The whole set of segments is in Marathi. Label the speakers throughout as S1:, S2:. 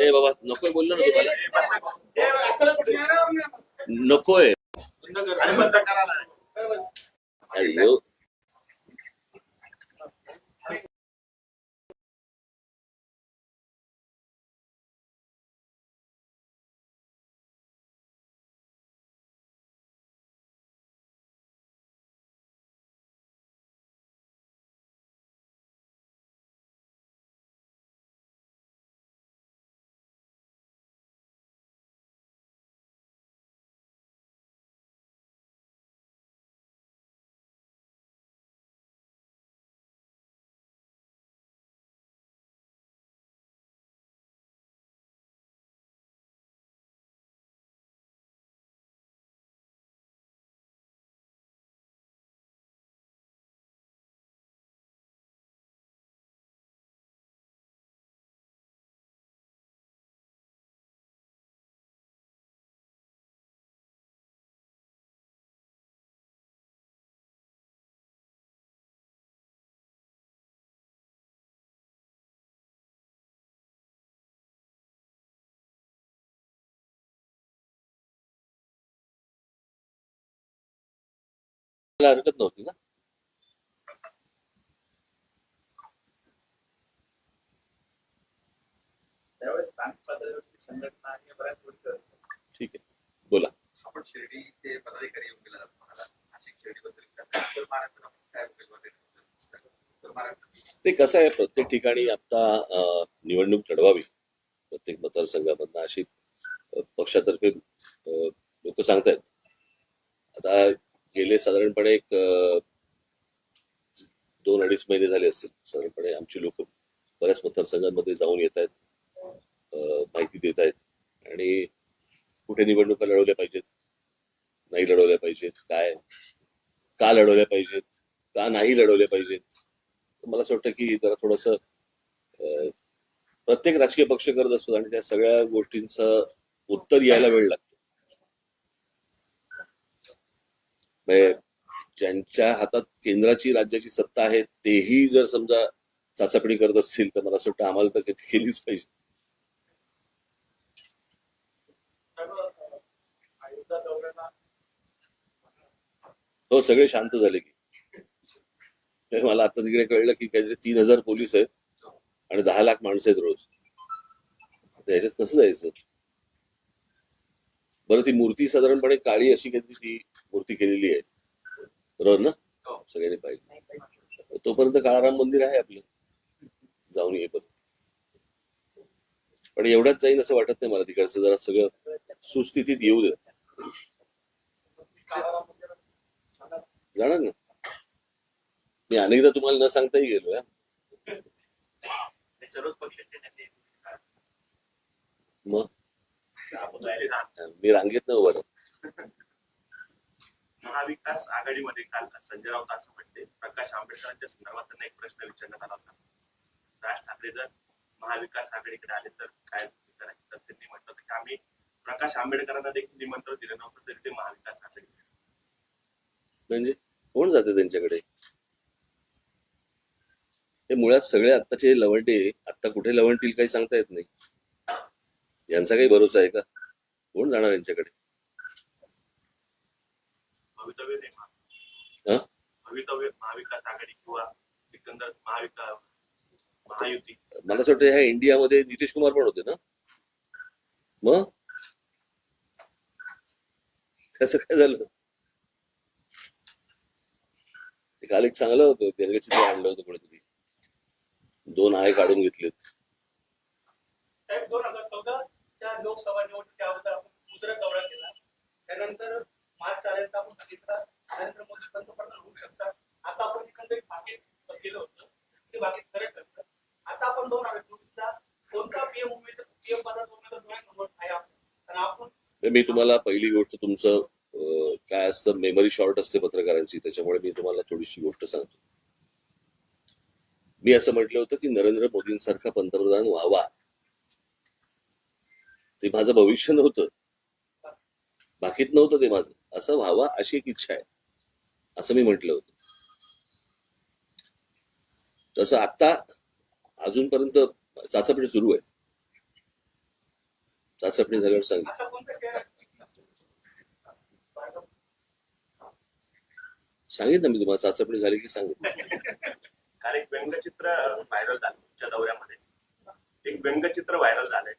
S1: ए बाबा नकोय बोललो ना तुम्हाला नकोय अय्यो. मला हरकत नव्हती ना. ठीक आहे. बोला.
S2: आपण शिर्डी ते पदाधिकारी येऊन गेला नाशिक
S1: ते कसं आहे प्रत्येक ठिकाणी आता निवडणूक लढवावी. प्रत्येक मतदारसंघामधनं अशी पक्षातर्फे लोक सांगतायत. आता गेले साधारणपणे एक दोन अडीच महिने झाले असतील. साधारणपणे आमची लोक बऱ्याच मतदारसंघांमध्ये जाऊन येत आहेत माहिती देत आहेत. आणि कुठे निवडणुका लढवल्या पाहिजेत नाही लढवल्या पाहिजेत काय का लढवल्या पाहिजेत का नाही लढवल्या पाहिजेत? मला असं वाटतं की जरा थोडस प्रत्येक राजकीय पक्ष करत असतो आणि त्या सगळ्या गोष्टींचं उत्तर यायला वेळ लागतो म्हणजे म्हणजे ज्यांच्या हातात केंद्राची राज्याची सत्ता आहे तेही जर समजा चाचपणी करत असतील तर मला असं वाटतं आम्हाला तर केलीच पाहिजे. हो सगळे शांत झाले की. मला आता तिकडे कळलं की काहीतरी तीन हजार पोलीस आहेत आणि दहा लाख माणसं आहेत रोज. आता याच्यात कसं जायचं? बरं ती मूर्ती साधारणपणे काळी अशी काहीतरी ती मूर्ती केलेली आहे. बरोबर ना?
S2: हो.
S1: सगळ्यांनी पाहिजे तोपर्यंत काळाराम मंदिर आहे आपलं. जाऊन ये पण. पण एवढ्यात जाईन असं वाटत नाही मला तिकडचं. जरा सगळं सुस्थितीत येऊ देत जाणार ना? मी अनेकदा तुम्हाला न सांगताही गेलो या मग. मी रांगेत न उभा.
S2: महाविकास आघाडीमध्ये काल संजय राऊत असं म्हणते प्रकाश आंबेडकरांच्या संदर्भात त्यांना एक प्रश्न विचारण्यात आला असा राज ठाकरे जर महाविकास आघाडीकडे आले तर काय करायचं तर त्यांनी म्हटलं की आम्ही प्रकाश आंबेडकरांना देखील निमंत्रण दिलं नव्हतं तरी ते महाविकास आघाडी
S1: म्हणजे कोण जाते त्यांच्याकडे? हे मुळात सगळे आत्ताचे लवंडे आत्ता कुठे लवंडतील काही सांगता येत नाही. यांचा काही भरोसा आहे का? कोण जाणार यांच्याकडे?
S2: भवितव्य नाही
S1: हं?
S2: भवितव्य महाविकास आघाडी किंवा एकंदर महाविकास महायुती.
S1: मला असं वाटतं ह्या इंडियामध्ये नितीश कुमार पण होते ना? मग? त्याचं काय झालं? ते काल एक चांगलं व्यंगचित्र आणलं होतं कोणीतरी. दोन आय काढून घेतलेत.
S3: साहेब दोन हजार चौदाच्या लोकसभा निवडणुकीच्या अगोदर आपण गुजरात दौरा केला. त्यानंतर मार्च चालेल आपण सांगितलं नरेंद्र मोदी पंतप्रधान होऊ शकतात आता आपण एकंदरीत भाकीत केलं होतं ते भाकीत खरं ठरलं आता आपण दोन हजार चोवीसला कोणता पीएम उमेदवार पीएम पदाचा उमेदवार डोळ्यासमोर आहे आपण आणि आपण
S1: तर मी तुम्हाला पहिली गोष्ट तुमचं काय असतं मेमरी शॉर्ट असते पत्रकारांची त्याच्यामुळे मी तुम्हाला थोडीशी गोष्ट सांगतो. मी असं म्हटलं होतं की नरेंद्र मोदींसारखा पंतप्रधान व्हावा. ते माझं भविष्य नव्हतं. बाकीत नव्हतं ते माझं. असं व्हावा अशी एक इच्छा आहे. असं मी म्हटलं होतं. तसं आता अजूनपर्यंत चाचपणी सुरू आहे. चाचपणी झाल्यावर सांगितलं ना मी तुम्हाला चाचपणी झाली की सांगेन
S2: काल एक व्यंगचित्र व्हायरल झालं तुमच्या दौऱ्यामध्ये. एक व्यंगचित्र व्हायरल झालंय.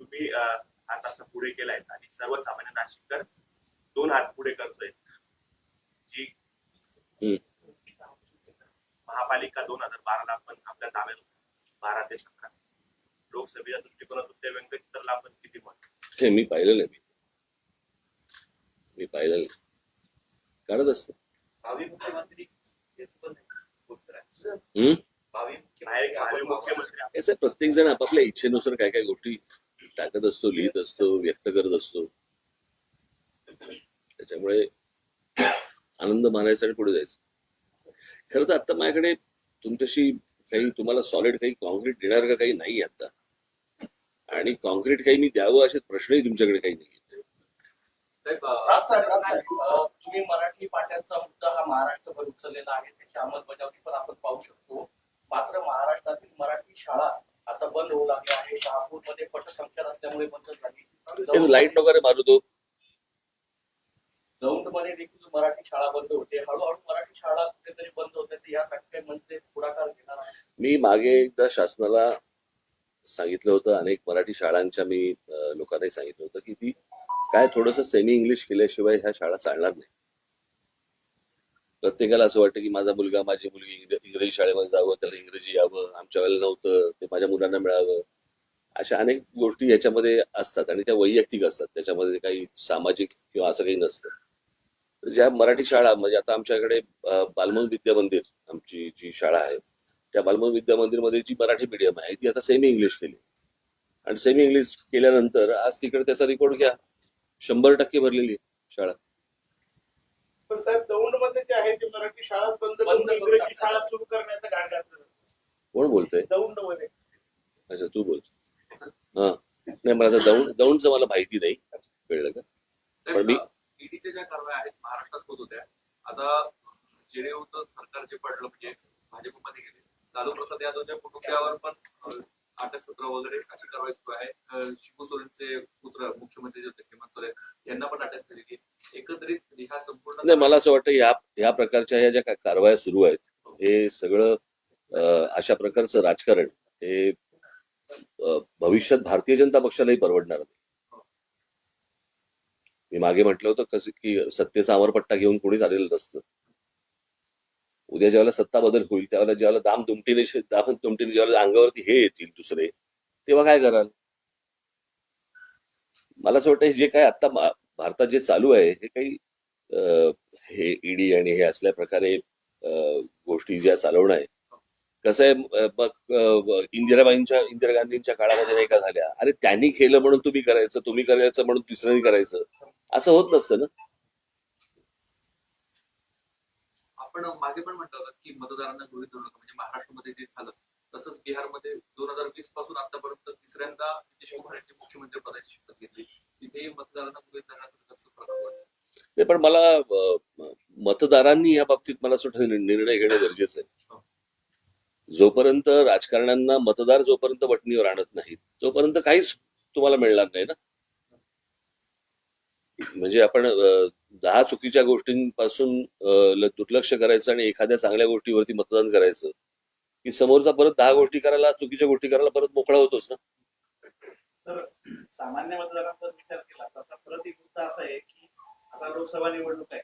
S2: तुम्ही हात असा पुढे केलाय आणि सर्वसामान्य नाशिककर दोन हात पुढे करतोय. जी. महापालिका दोन हजार बाराला आपण आपल्या ताब्यात. बारा ते सतरा. लोकसभेच्या दृष्टिकोनातून त्या व्यंगचित्राला आपण किती
S1: हे मी पाहिलं नाही मी मी पाहिलं नाही काढत असत.
S4: भावी मुख्यमंत्री
S1: प्रत्येक जण आपापल्या इच्छेनुसार काय काय गोष्टी टाकत असतो लिहित असतो व्यक्त करत असतो. त्याच्यामुळे आनंद मानायचा आणि पुढे जायचं. खरं तर आता माझ्याकडे तुमच्याशी काही तुम्हाला सॉलिड काही कॉन्क्रीट देणार का काही नाही आता आणि कॉन्क्रीट काही मी द्यावं असे प्रश्नही तुमच्याकडे काही नाही
S4: तुम्ही मराठी पाट्यांचा हा महाराष्ट्रभर उचललेला आहे. त्याची अंमलबजावणी पण आपण पाहू शकतो. मात्र महाराष्ट्रातील मराठी शाळा आता बंद होऊ लागल्या आहे. शहापूरमध्ये पटसंख्या नसल्यामुळे बंद झाली.
S1: लाइट वगैरे मारू दो
S4: दौंडमध्ये देखील मराठी शाळा बंद होते. हळूहळू मराठी शाळा कुठेतरी बंद होते तर यासाठी काही मंत्री पुढाकार घेणार आहे
S1: मी मागे एकदा शासनाला सांगितलं होतं अनेक मराठी शाळांच्या मी लोकांनाही सांगितलं होतं की ती काय थोडंसं सेमी इंग्लिश केल्याशिवाय ह्या शाळा चालणार नाही प्रत्येकाला असं वाटतं की माझा मुलगा माझी मुलगी इंग्रजी शाळेमध्ये जावं त्याला इंग्रजी यावं आमच्या वेळेला नव्हतं ते माझ्या मुलांना मिळावं. अशा अनेक गोष्टी याच्यामध्ये असतात आणि त्या वैयक्तिक असतात. त्याच्यामध्ये काही सामाजिक किंवा असं काही नसतं. तर ज्या मराठी शाळा म्हणजे आता आमच्याकडे बालमन विद्या मंदिर आमची जी शाळा आहे त्या बालमन विद्या मंदिरमध्ये जी मराठी मीडियम आहे ती आता सेमी इंग्लिश केली. आणि सेमी इंग्लिश केल्यानंतर आज तिकडे त्याचा रिपोर्ट घ्या. शंभर टक्के भरलेली आहे शाळा.
S3: पण साहेब दौंडमध्ये जे आहे ते मराठी शाळा बंद
S4: बंद
S3: करून इंग्रजी. शाळा सुरू करण्याचा घाट घातला.
S1: कोण बोलतोय?
S3: दौंडमध्ये
S1: अच्छा तू बोल. हा. नाही मला आता दौंड दौंडचं मला माहिती नाही. कळलं का? पण मी-
S5: ईडीच्या ज्या कारवाया आहेत महाराष्ट्रात होत होत्या आता जेडीयूचं सरकार जे पडलं म्हणजे भाजपमध्ये गेले. लालू प्रसाद यादवच्या कुटुंबियावर पण अटक सत्र वगैरे अशी कारवाई सुरू आहे. शिबू सोरेनचे पुत्र मुख्यमंत्री जे होते हेमंत सोरेन यांना पण अटक झालेली. एकत्रित ह्या संपूर्ण
S1: नाही मला असं वाटतं या या प्रकारच्या ह्या ज्या कारवाया सुरू आहेत हे. सगळं अं, अशा प्रकारचं राजकारण हे भविष्यात भारतीय जनता पक्षालाही परवडणार नाही. मी मागे म्हटलं होतं कसं की सत्तेचा अमरपट्टा घेऊन कोणीच आलेलं नसतं. उद्या ज्यावेळेला सत्ता बदल होईल त्यावेळेला ज्यावेळेला दाम दुमटीने दाम दुमटीने ज्यावेळेला अंगावरती हे येतील दुसरे तेव्हा काय कराल? मला असं वाटतं जे काय आता भारतात जे चालू आहे हे काही अं, हे ईडी आणि हे असल्या प्रकारे गोष्टी ज्या चालवणं आहे कसं आहे मग इंदिराबाईंच्या इंदिरा गांधींच्या काळामध्ये नाही का झाल्या? अरे त्यांनी केलं म्हणून तुम्ही करायचं तुम्ही करायचं म्हणून तिसऱ्यांनी करायचं असं होत नसतं ना?
S5: आपण मागे पण म्हटलं होतं की मतदारांना गृहीत धरू नका. म्हणजे महाराष्ट्रामध्ये जे झालं तसंच बिहारमध्ये दोन हजार वीसपासून आतापर्यंत तिसऱ्यांदा नितीश कुमार यांनी मुख्यमंत्री पदाची शपथ घेतली. तिथे मतदारांना गृहीत धरण्यासाठी
S1: पण मला मतदारांनी या बाबतीत मला नि- निर्णय घेणं गरजेचं आहे. जोपर्यंत राजकारण्यांना मतदार जोपर्यंत वटणीवर आणत नाहीत तोपर्यंत काहीच तुम्हाला मिळणार नाही ना? म्हणजे आपण दहा चुकीच्या गोष्टींपासून दुर्लक्ष करायचं आणि एखाद्या चांगल्या गोष्टीवरती मतदान करायचं की समोरचा परत दहा गोष्टी करायला चुकीच्या गोष्टी करायला परत मोकळा होतोच ना?
S6: तर सामान्य मतदारांचा विचार केला तर आता परत एक मुद्दा असा आहे की आता लोकसभा निवडणूक आहे.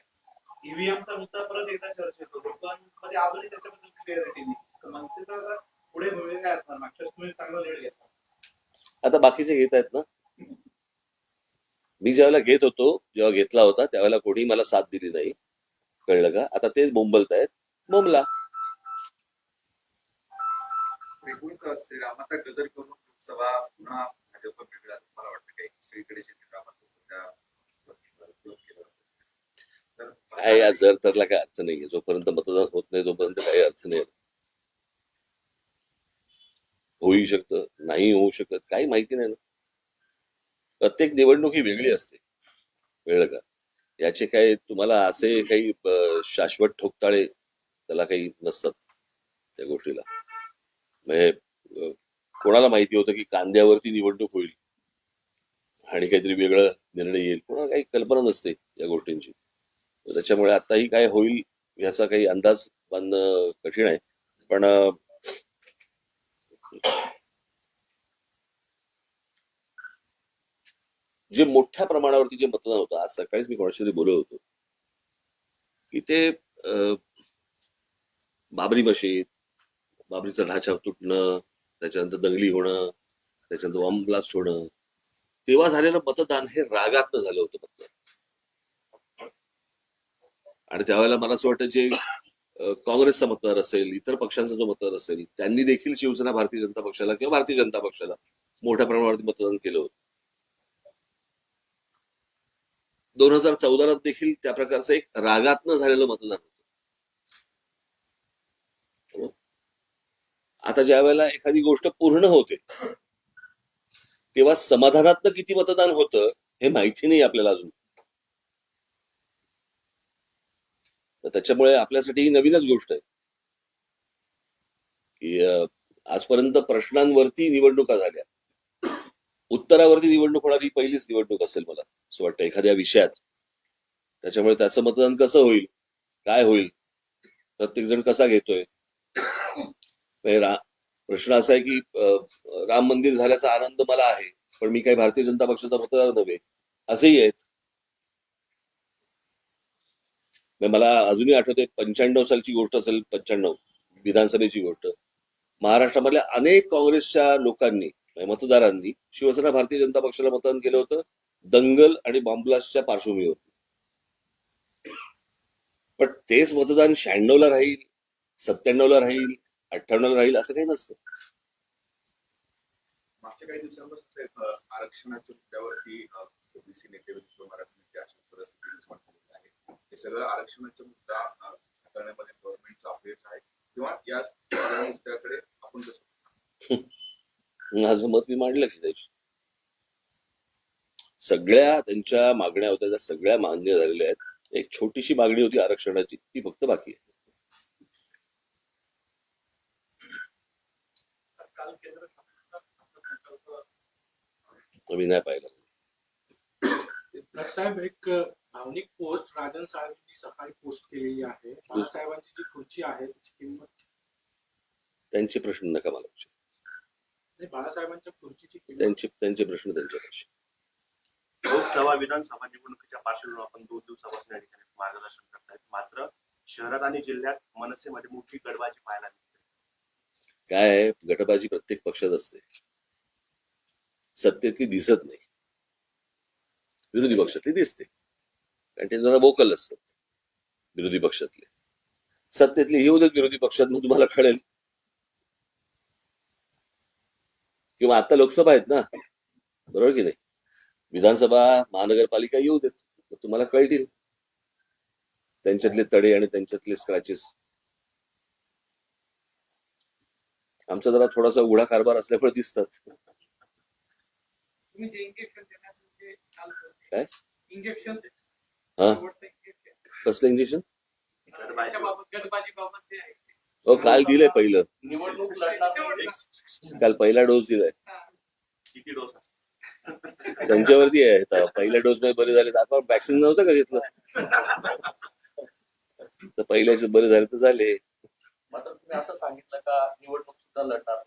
S6: ईव्हीएमचा मुद्दा परत एकदा चर्चेत येतो. लोकांमध्ये अजूनही त्याच्याबद्दल क्लिअरिटी नाही. तर मनसेचा पुढे भूमिका काय असणार. मागच्या तुम्ही चांगला लीड घेतला.
S1: आता बाकीचे घेत आहेत ना? मी ज्यावेळेला घेत होतो जेव्हा घेतला होता त्यावेळेला कोणी मला साथ दिली नाही. कळलं का? आता तेच बोंबलत आहेत. बोंबला. काय या जर तरला काय अर्थ नाहीये. जोपर्यंत मतदान होत नाही तोपर्यंत काही अर्थ नाही. होऊ शकतं नाही होऊ शकत काही माहिती नाही ना. प्रत्येक निवडणूक ही वेगळी असते. वेळ का याचे काय तुम्हाला असे काही शाश्वत ठोकताळे त्याला काही नसतात त्या गोष्टीला. म्हणजे कोणाला माहिती होतं की कांद्यावरती निवडणूक होईल? आणि काहीतरी वेगळं निर्णय येईल. कोणाला काही कल्पना नसते या गोष्टींची. त्याच्यामुळे आताही काय होईल याचा काही अंदाज बांधणं कठीण आहे. पण अ, जे मोठ्या प्रमाणावरती जे मतदान होतं आज सकाळीच मी कोणाशी तरी बोलत होतो. की ते बाबरी मशीद बाबरीचा ढाचा तुटणं त्याच्यानंतर दंगली होणं त्याच्यानंतर बॉम्ब ब्लास्ट होणं तेव्हा झालेलं मतदान हे रागातनं झालं होतं मतदान आणि त्यावेळेला मला असं वाटतं जे काँग्रेसचा मतदार असेल इतर पक्षांचा जो मतदार असेल त्यांनी देखील शिवसेना भारतीय जनता पक्षाला किंवा भारतीय जनता पक्षाला मोठ्या प्रमाणावरती मतदान केलं होतं. दोन हजार चौदाला देखील त्या प्रकारचं एक रागातनं झालेलं मतदान होतं. आता ज्या वेळेला एखादी गोष्ट पूर्ण होते तेव्हा समाधानातनं किती मतदान होतं हे माहिती नाही आपल्याला अजून. तर त्याच्यामुळे आपल्यासाठी ही नवीनच गोष्ट आहे. की आजपर्यंत प्रश्नांवरती निवडणुका झाल्या. उत्तरावरती निवडणूक होणारी पहिलीच निवडणूक असेल मला असं वाटतं. एखाद्या विषयात. त्याच्यामुळे त्याचं मतदान कसं होईल? काय होईल? प्रत्येक जण कसा घेतोय? प्रश्न असा आहे की राम मंदिर झाल्याचा आनंद मला आहे पण मी काही भारतीय जनता पक्षाचा मतदार नव्हे असेही आहेत. म्हणजे मला अजूनही आठवते पंच्याण्णव सालची गोष्ट असेल पंच्याण्णव विधानसभेची गोष्ट. महाराष्ट्रामधल्या अनेक काँग्रेसच्या लोकांनी मतदारांनी शिवसेना भारतीय जनता पक्षाला मतदान केलं होतं. दंगल आणि बॉम्बलास्टच्या पार्श्वभूमीवरती. पण तेच मतदान शहाण्णव ला राहील सत्त्याण्णवला राहील अठ्ठ्याण्णव ला राहील असं काही नसतं.
S7: मागच्या काही दिवसांपासून आरक्षणाच्या मुद्द्यावरती ओबीसी नेते परिस्थिती आहे. हे सगळं आरक्षणाचा मुद्दा अ, हाताळण्यामध्ये गव्हर्नमेंटचं अपयश आहे. किंवा या मुद्द्याकडे आपण
S1: माझं मत मी मांडलं की त्याची. सगळ्या त्यांच्या मागण्या होत्या त्या सगळ्या मान्य झालेल्या आहेत. एक छोटीशी मागणी होती आरक्षणाची ती फक्त बाकी आहे. मी नाही पाहिलं.
S8: साहेब एक भावनिक पोस्ट राजन साहेबांनी सकाळी पोस्ट केलेली आहे. बाळासाहेबांची जी खुर्ची आहे त्याची किंमत?
S1: त्यांचे प्रश्न नका मला
S8: बाळासाहेबांच्या खुर्चीची किंमत.
S1: त्यांचे त्यांचे प्रश्न त्यांच्यापाशी.
S2: लोकसभा विधानसभा निवडणुकीच्या पार्श्वभूमीवर आपण दोन दिवसापासून या ठिकाणी मार्गदर्शन करतायत. मात्र शहरात आणि जिल्ह्यात मनसेमध्ये मोठी गडबाजी पाहायला मिळते.
S1: काय आहे? गटबाजी प्रत्येक पक्षात असते. सत्तेतली दिसत नाही. विरोधी पक्षातली दिसते. कारण ते जरा बोकल असतात. विरोधी पक्षातले. सत्तेतले येऊ देत विरोधी पक्षात तुम्हाला कळेल. किंवा आता लोकसभा आहेत ना? बरोबर की नाही? विधानसभा महानगरपालिका येऊ देत. तुम्हाला कळतील. त्यांच्यातले तडे आणि त्यांच्यातले स्क्रॅचेस आमचा जरा थोडासा उघडा कारभार असल्यामुळे दिसतात. काय?
S9: इंजेक्शन
S1: हा. कसलं इंजेक्शन हो काल दिलंय पहिलं.
S4: निवडणूक लढणार.
S1: काल पहिला डोस दिलाय.
S2: किती डोस
S1: त्यांच्यावरती आहे आता पहिल्या डोस मध्ये बरे झाले आपण वॅक्सिन नव्हतं का घेतलं? तर पहिल्याचे बरे झाले तर झाले.
S4: मात्र तुम्ही असं सांगितलं का निवडणूक सुद्धा लढणार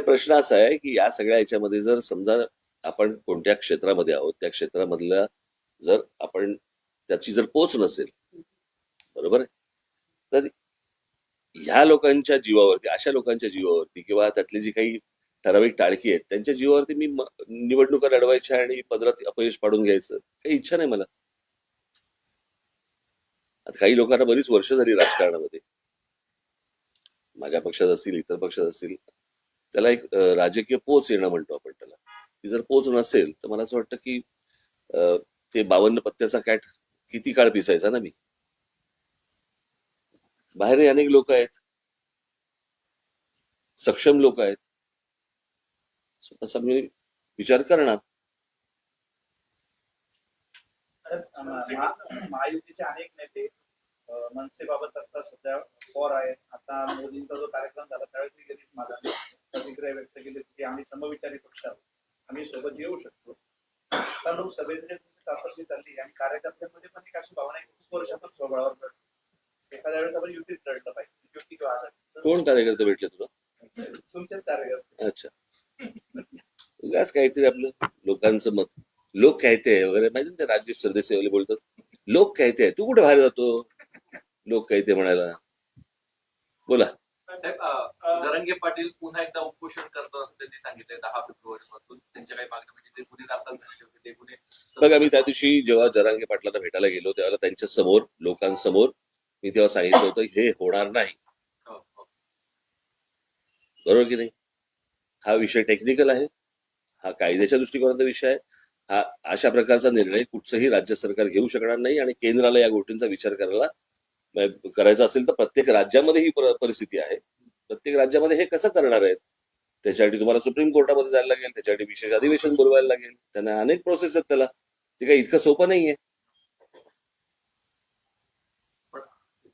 S1: प्रश्न असा आहे की या सगळ्या याच्यामध्ये जर समजा आपण कोणत्या क्षेत्रामध्ये आहोत त्या क्षेत्रामधल्या जर आपण त्याची जर पोच नसेल बरोबर आहे? तर ह्या लोकांच्या जीवावरती अशा लोकांच्या जीवावरती किंवा त्यातली जी काही ठराविक टाळकी आहेत त्यांच्या जीवावरती मी निवडणुका लढवायच्या आणि पदरात अपयश पाडून घ्यायचं काही इच्छा नाही मला. आता काही लोकांना बरीच वर्ष झाली राजकारणामध्ये. माझ्या पक्षात असतील इतर पक्षात असतील त्याला एक राजकीय पोच येणं म्हणतो आपण त्याला. ती जर पोच नसेल तर मला असं वाटतं की ते बावन्न पत्त्याचा कॅट किती काळ पिसायचा ना मी? बाहेर अनेक लोक आहेत. सक्षम लोक आहेत. स्वतःचा मी विचार करणार.
S6: महायुतीचे अनेक नेते मनसेबाबत आता सध्या फॉर आहेत. आता मोदींचा जो कार्यक्रम झाला त्यावेळी गेलीच माझा प्रतिक्रिया व्यक्त केली की आम्ही समविचारी पक्ष आहोत. आम्ही सोबत येऊ शकतो. आता लोकसभेत जे चाचपणी चालली आणि कार्यकर्त्यांमध्ये पण एक अशी भावना आहे की खूप वर्षातून एखाद्या वेळेस आपण युतीत लढलं पाहिजे. युती किंवा आघाडी.
S1: कोण कार्यकर्ते भेटले तुला?
S6: तुमचेच कार्यकर्ते.
S1: अच्छा. उगाच काहीतरी आपलं लोकांचं मत. लोक कहते आहे वगैरे. माहिती ना ते राज्य सरदेसाई बोलतात लोक कहते आहे? तू कुठे बाहेर जातो? लोक कहते म्हणायला. बोला.
S5: साहेब अं, जरंगे पाटील पुन्हा एकदा उपोषण करतो असं त्यांनी सांगितलंय दहा फेब्रुवारी पासून त्यांच्या काही मागण्या म्हणजे ते गुन्हे दाखल झाले होते ते गुन्हे
S1: बघा मी त्या दिवशी जेव्हा जरांगे पाटलांना भेटायला गेलो तेव्हा त्यांच्यासमोर लोकांसमोर मी तेव्हा सांगितलं होतं हे होणार नाही.
S5: हो, हो.
S1: बरोबर की नाही? हा विषय टेक्निकल आहे हा कायद्याच्या दृष्टिकोनाचा विषय आहे हा अशा प्रकारचा निर्णय कुठचंही राज्य सरकार घेऊ शकणार नाही आणि केंद्राला या गोष्टींचा विचार करायला करायचा असेल तर प्रत्येक राज्यामध्ये ही पर- परिस्थिती आहे. प्रत्येक राज्यामध्ये हे कसं करणार आहेत? त्याच्यासाठी तुम्हाला सुप्रीम कोर्टामध्ये जायला लागेल त्याच्यासाठी विशेष अधिवेशन बोलवायला लागेल. त्यांना अनेक प्रोसेस आहेत त्याला. ते काही इतकं सोपं नाहीये
S5: जे गेल्या आठवड्यात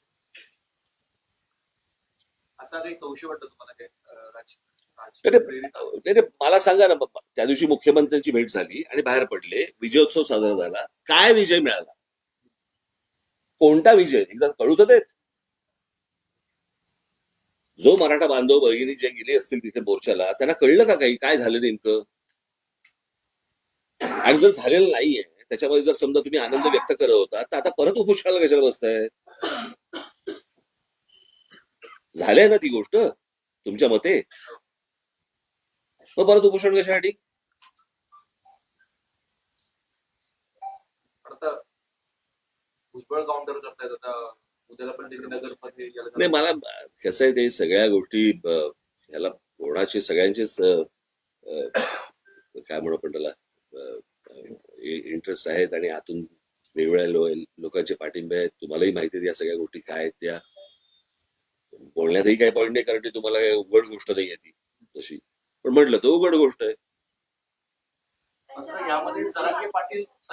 S5: असा काही संशय वाटतो तुम्हाला
S1: मला सांगा ना बाबा त्या दिवशी मुख्यमंत्र्यांची भेट झाली आणि बाहेर पडले. विजयोत्सव साजरा झाला. काय विजय मिळाला? कोणता विजय? एकदा कळू तर देत. जो मराठा बांधव भगिनी जे गेले असतील तिथे मोर्चाला त्यांना कळलं का काही? काय झालं नेमकं? आणि जर झालेलं नाहीये त्याच्यामध्ये जर समजा तुम्ही आनंद व्यक्त करत होता तर आता परत उपोषणाला कशाला बसताय? झालंय ना ती गोष्ट? तुमच्या मते? मग परत उपोषण कशासाठी? नाही मला कसं आहे ते सगळ्या गोष्टी ह्याला कोणाचे सगळ्यांचेच काय म्हणू आपण त्याला? इंटरेस्ट आहेत आणि आतून वेगवेगळ्या लोकांचे पाठिंबे आहेत. तुम्हालाही माहिती आहे या सगळ्या गोष्टी काय आहेत त्या. बोलण्यातही काही पॉईंट नाही कारण ती तुम्हाला काही उघड गोष्ट नाही आहे ती तशी. पण म्हटलं तर उघड गोष्ट आहे.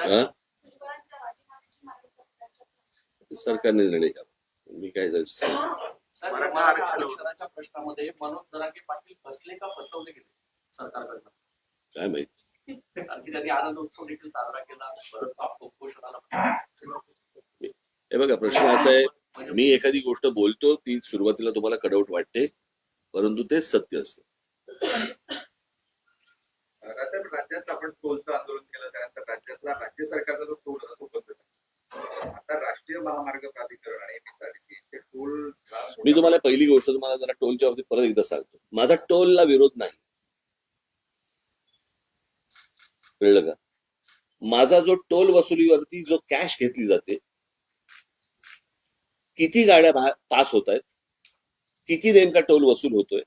S1: हा? सरकारने निर्णय घ्यावा. मी काय
S4: प्रश्नामध्ये मनोज जरांगे पाटील फसले का फसवले गेले सरकारकडनं?
S1: काय माहीत?
S4: कारण की त्यांनी आनंद उत्सव देखील साजरा केला परत
S1: हे बघा प्रश्न असा आहे मी एखादी गोष्ट बोलतो ती सुरुवातीला तुम्हाला कडवट वाटते परंतु ते सत्य असतं.
S7: राज्यात आपण टोलचं आंदोलन केलं त्यानंतर राज्यातला राज्य सरकारचा जो टोल होता तो बंद आता राष्ट्रीय महामार्ग प्राधिकरण आणि एमएसआरडीसी ते टोल
S1: मी तुम्हाला पहिली गोष्ट तुम्हाला जरा टोलच्या बाबतीत परत एकदा सांगतो. माझा टोलला विरोध नाही. कळलं का? माझा जो टोल वसुलीवरती जो कॅश घेतली जाते किती गाड्या पास होत आहेत किती नेमका टोल वसूल होतोय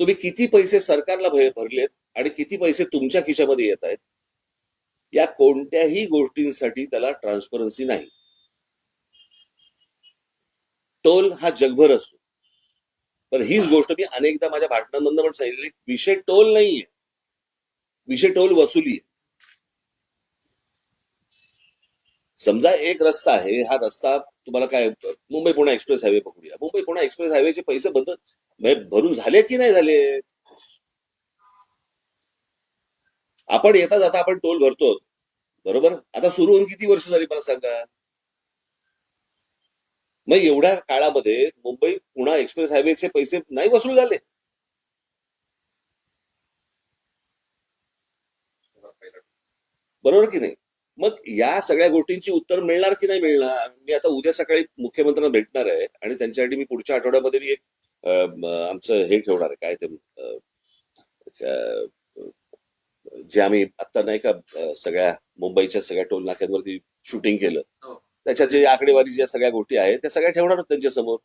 S1: तुम्ही किती पैसे सरकारला भरलेत आणि किती पैसे तुमच्या खिशामध्ये येत आहेत या कोणत्याही गोष्टींसाठी त्याला ट्रान्सपरन्सी नाही. टोल हा जगभर असतो. पण हीच गोष्ट मी अनेकदा माझ्या भाषणांमधनं पण सांगितली विषय टोल नाहीये. विषय टोल वसुली आहे समजा एक रस्ता आहे हा रस्ता तुम्हाला काय मुंबई पुणे एक्सप्रेस हायवे पकडूया. मुंबई पुणे एक्सप्रेस हायवेचे पैसे बंद म्हणजे भरून झालेत की नाही झालेत? आपण येता जाता आपण टोल भरतो. बरोबर? आता सुरू होऊन किती वर्ष झाली मला सांगा? मग एवढ्या काळामध्ये मुंबई पुणा एक्सप्रेस हायवेचे पैसे नाही वसूल झाले. बरोबर की नाही? मग या सगळ्या गोष्टींची उत्तर मिळणार की नाही मिळणार? मी आता उद्या सकाळी मुख्यमंत्र्यांना भेटणार आहे आणि त्यांच्यासाठी मी पुढच्या आठवड्यामध्ये मी एक आमचं हे ठेवणार आहे. काय ते जे आम्ही आता नाही का सगळ्या मुंबईच्या सगळ्या टोल नाक्यांवरती शूटिंग केलं.
S5: हो.
S1: त्याच्यात जे आकडेवारी ज्या सगळ्या गोष्टी आहेत त्या सगळ्या ठेवणार त्यांच्यासमोर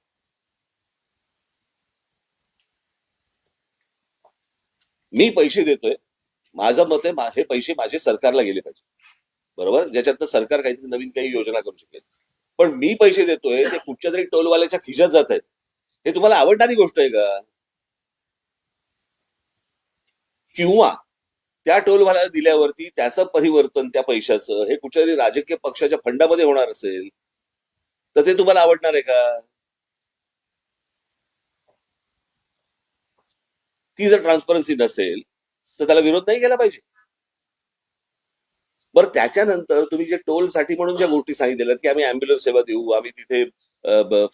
S1: मी पैसे देतोय. माझं मत आहे हे पैसे माझे सरकारला गेले पाहिजे. बरोबर? ज्याच्यात सरकार काहीतरी नवीन काही योजना करू शकेल. पण मी पैसे देतोय ते कुठच्या तरी टोलवाल्याच्या खिशात जात आहेत. हे तुम्हाला आवडणारी गोष्ट आहे का? किंवा त्या टोलवाल्याला दिल्यावरती त्याचं परिवर्तन त्या पैशाचं हे कुठच्या तरी राजकीय पक्षाच्या फंडामध्ये होणार असेल तर ते तुम्हाला आवडणार आहे का? ती जर ट्रान्सपरन्सी नसेल तर त्याला विरोध नाही केला पाहिजे. बरं त्याच्यानंतर तुम्ही जे टोलसाठी म्हणून ज्या गोष्टी सांगितलेल्या की आम्ही अँब्युलन्स सेवा देऊ आम्ही तिथे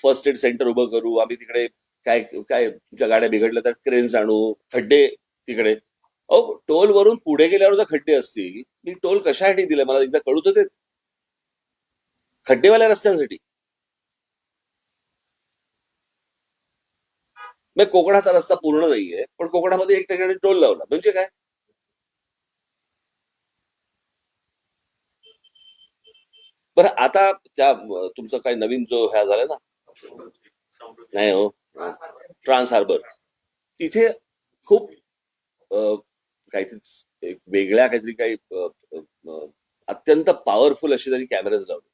S1: फर्स्ट एड सेंटर उभं करू आम्ही तिकडे काय काय तुमच्या गाड्या बिघडल्या तर क्रेन्स आणू खड्डे तिकडे. अहो टोल वरून पुढे गेल्यावर जर खड्डे असतील मी टोल कशासाठी दिले मला एकदा कळू तर देत. खड्डेवाल्या रस्त्यांसाठी. मग कोकणाचा रस्ता पूर्ण नाहीये पण कोकणामध्ये एक ठिकाणी टोल लावला. म्हणजे काय? बरं आता त्या तुमचं काही नवीन जो ह्या झाला ना? नाही हो. ट्रान्स हार्बर तिथे खूप काहीतरी एक वेगळ्या काहीतरी काही अत्यंत पॉवरफुल अशी त्यांनी कॅमेराज लावले.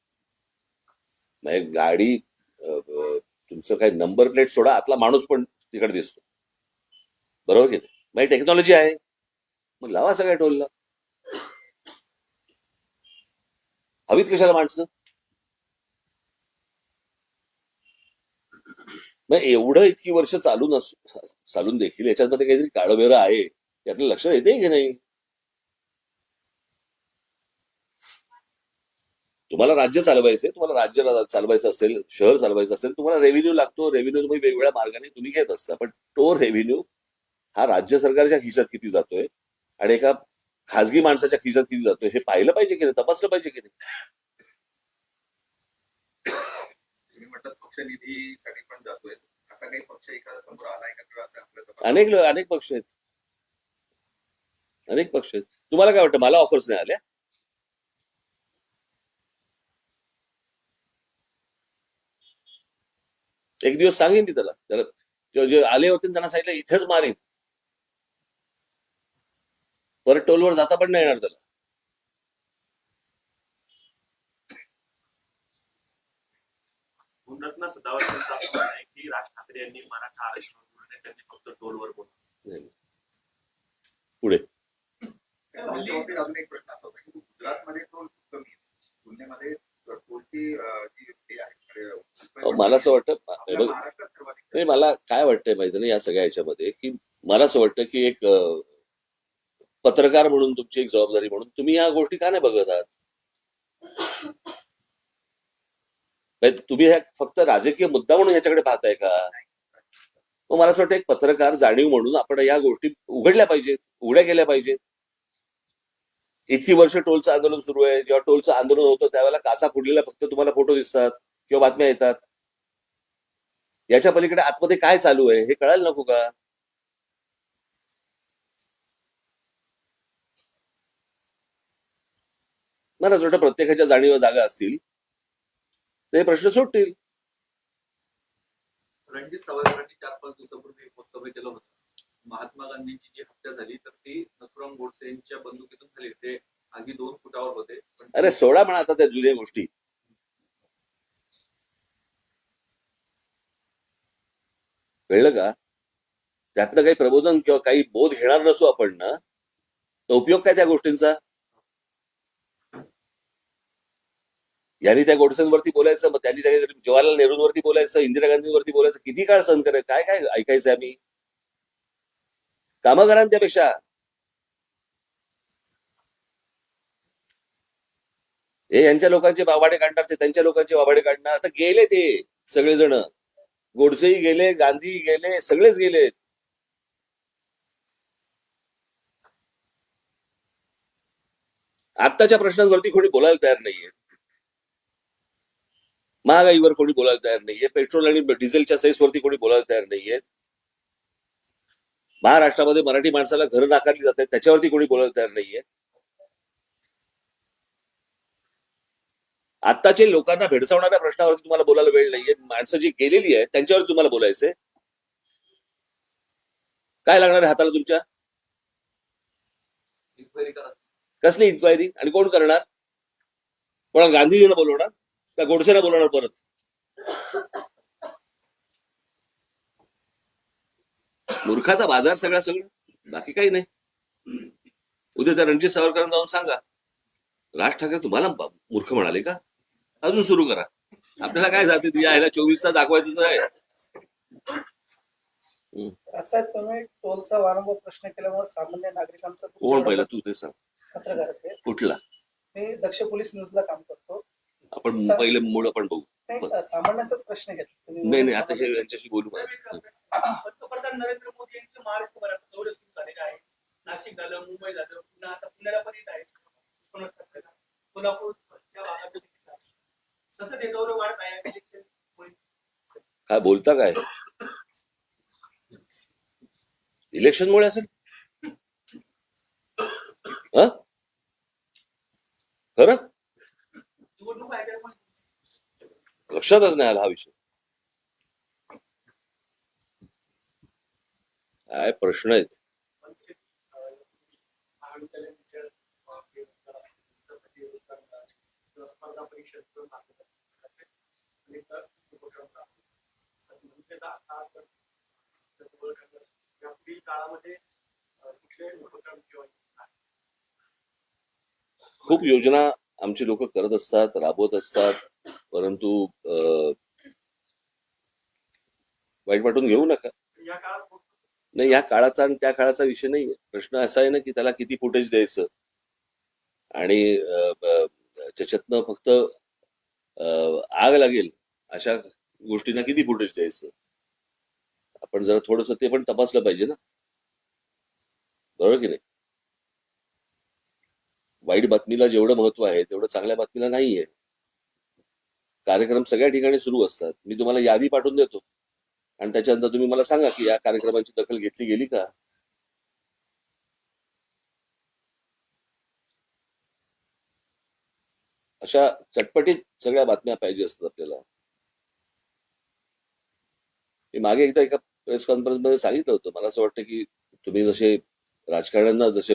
S1: म्हणजे गाडी तुमचं काही नंबर प्लेट सोडा आतला माणूस पण तिकडे दिसतो. बरोबर की नाही? म्हणजे टेक्नॉलॉजी आहे. मग लावा सगळ्या टोलला. हवीत कशाला माणसं? मग एवढं इतकी वर्ष चालून चालून देखील याच्यामध्ये काहीतरी काळबेरं आहे. हे आपल्याला लक्षात येते की नाही? तुम्हाला राज्य चालवायचे तुम्हाला राज्य चालवायचं असेल शहर चालवायचं असेल तुम्हाला रेव्हेन्यू लागतो. रेव्हेन्यू तुम्ही वेगवेगळ्या मार्गाने तुम्ही घेत असता. पण तो रेव्हेन्यू हा राज्य सरकारच्या खिशात किती जातोय? आणि एका खासगी माणसाच्या खिशात किती जातोय? हे पाहिलं पाहिजे की नाही? तपासलं पाहिजे की नाही? अनेक अनेक पक्ष आहेत. अनेक पक्ष आहेत. तुम्हाला काय वाटतं? मला ऑफर्स नाही आल्या? एक दिवस सांगेन मी त्याला. त्याला जे- जे आले होते त्यांना सांगितलं इथेच मारेन. परत टोलवर जाता पण नाही येणार त्याला.
S2: की राज ठाकरे यांनी मराठा आरक्षण बोलू नये त्यांनी फक्त टोलवर बोलू
S1: नाही. पुढे.
S7: अजून एक प्रश्न असा होता की गुजरातमध्ये टोल खूप कमी आहे. तुलनेमध्ये टोलची अं, जी आहे
S1: अहो, मला असं वाटतं नाही मला काय वाटतंय माहिती ना या सगळ्या ह्याच्यामध्ये की मला असं वाटतं की एक पत्रकार म्हणून तुमची एक जबाबदारी म्हणून तुम्ही या गोष्टी का नाही बघत आहात? तुम्ही ह्या फक्त राजकीय मुद्दा म्हणून ह्याच्याकडे पाहताय का? मग मला असं वाटतं एक पत्रकार जाणीव म्हणून आपण या गोष्टी उघडल्या पाहिजेत उघड्या केल्या पाहिजेत. इतकी वर्ष टोलचं आंदोलन सुरू आहे. जेव्हा टोलचं आंदोलन होतं त्यावेळेला काचा फुडलेला फक्त तुम्हाला फोटो दिसतात किंवा बातम्या येतात. याच्या पलीकडे आतमध्ये काय चालू आहे हे कळायला नको का? मला वाटतं प्रत्येकाच्या जाणीव जागा असतील. तर हे प्रश्न सुटतील.
S5: रणजित सावरकरांनी चार पाच दिवसापूर्वी एक वक्तव्य केलं होतं. महात्मा गांधींची जी हत्या झाली तर ती नथुराम गोडसे यांच्या बंदुकीतून झाली. ते अगदी दोन फुटावर होते
S1: अरे सोडा म्हणा आता त्या जुन्या गोष्टी. कळलं का? त्यातनं काही प्रबोधन किंवा काही बोध घेणार नसू आपण ना. तर उपयोग काय त्या गोष्टींचा? यांनी त्या गोडसेंवरती बोलायचं मग त्यांनी त्या जवाहरलाल नेहरूंवरती बोलायचं इंदिरा गांधींवरती बोलायचं. किती काळ सहन करायचं काय काय ऐकायचं आम्ही? कामं करा ना त्यापेक्षा. हे यांच्या लोकांचे बाबाडे काढणार ते त्यांच्या लोकांचे बाबाडे काढणार. आता गेले ते सगळेजण. गोडसेही गेले गांधी गेले सगळेच गेले. आत्ताच्या प्रश्नांवरती कोणी बोलायला तयार नाहीये. महागाईवर कोणी बोलायला तयार नाहीये. पेट्रोल आणि डिझेलच्या सेसवरती कोणी बोलायला तयार नाहीये. महाराष्ट्रामध्ये मराठी माणसाला घरं नाकारली जात त्याच्यावरती कोणी बोलायला तयार नाहीये. आत्ताचे लोकांना भेडसावणाऱ्या प्रश्नावरती तुम्हाला बोलायला वेळ नाहीये. माणसं जी गेलेली आहेत त्यांच्यावर तुम्हाला बोलायचंय. काय लागणार आहे हाताला तुमच्या?
S5: इन्क्वायरी करा.
S1: कसली इन्क्वायरी आणि कोण करणार? कोणा गांधीजीनं बोलवणार? का गोडसेनं बोलवणार परत. मूर्खाचा बाजार सगळा सगळं. बाकी काही नाही. उद्या त्या रणजित सावरकरांना जाऊन सांगा. राज ठाकरे तुम्हाला मूर्ख म्हणाले का? अजून सुरू करा. आपल्याला काय जाते तुझ्या आईला चोवीस तास दाखवायचं आहे
S10: असा तुम्ही टोलचा वारंवार प्रश्न केल्यामुळे सामान्य नागरिकांचं
S1: कोण पहिला तू ते सांग.
S10: पत्रकार
S1: कुठला?
S10: मी दक्ष पोलीस न्यूजला काम करतो.
S1: आपण पहिले मूळ आपण बघू.
S10: सामान्यांचाच प्रश्न घेतला
S1: नाही नाही आता हे यांच्याशी बोलू.
S3: पंतप्रधान नरेंद्र मोदी यांचे महाराष्ट्र दौरे सुरू झालेले आहे नाशिक झालं मुंबई झालं पुन्हा आता पुण्याला पण येत आहे. कोल्हापूर या भागात. सतत हे दौरे वाढत आहे इलेक्शन मुळे.
S1: काय बोलता काय? इलेक्शनमुळे असेल ह खरं
S3: निवडणूक आयोगाने
S1: लक्षातच नाही आला हा विषय काय प्रश्न आहेत
S3: मनसे अं, महाविद्यालयाचे अं, हे रोजगार असतील, त्यांच्यासाठी रोजगार मिळावे. किंवा स्पर्धा परीक्षेचं मार्गदर्शन करायचे. आणि इतर उपक्रम राबवले. तर मनसेला आता आपण त्याचं लक्षातच नाही आला हा विषय. काय प्रश्न आहेत?
S1: खूप योजना आमची लोक करत असतात राबवत असतात. परंतु वाईट वाटून घेऊ नका. नाही या काळाचा आणि त्या काळाचा विषय नाहीये. प्रश्न असा आहे ना की त्याला किती फुटेज द्यायचं? आणि त्याच्यातनं फक्त आग लागेल अशा गोष्टींना किती फुटेज द्यायचं? आपण जरा थोडस ते पण तपासलं पाहिजे ना. बरोबर की नाही? वाईट बातमीला जेवढं महत्त्व आहे तेवढं चांगल्या बातमीला नाहीये. कार्यक्रम सगळ्या ठिकाणी सुरू असतात. मी तुम्हाला यादी पाठवून देतो. आणि त्याच्यानंतर तुम्ही मला सांगा की या कार्यक्रमाची दखल घेतली गेली का? अशा चटपटीत सगळ्या बातम्या पाहिजे असतात आपल्याला. मी मागे एकदा एका प्रेस कॉन्फरन्समध्ये सांगितलं होतं. मला असं वाटतं की तुम्ही जसे राजकारण्यांना जसे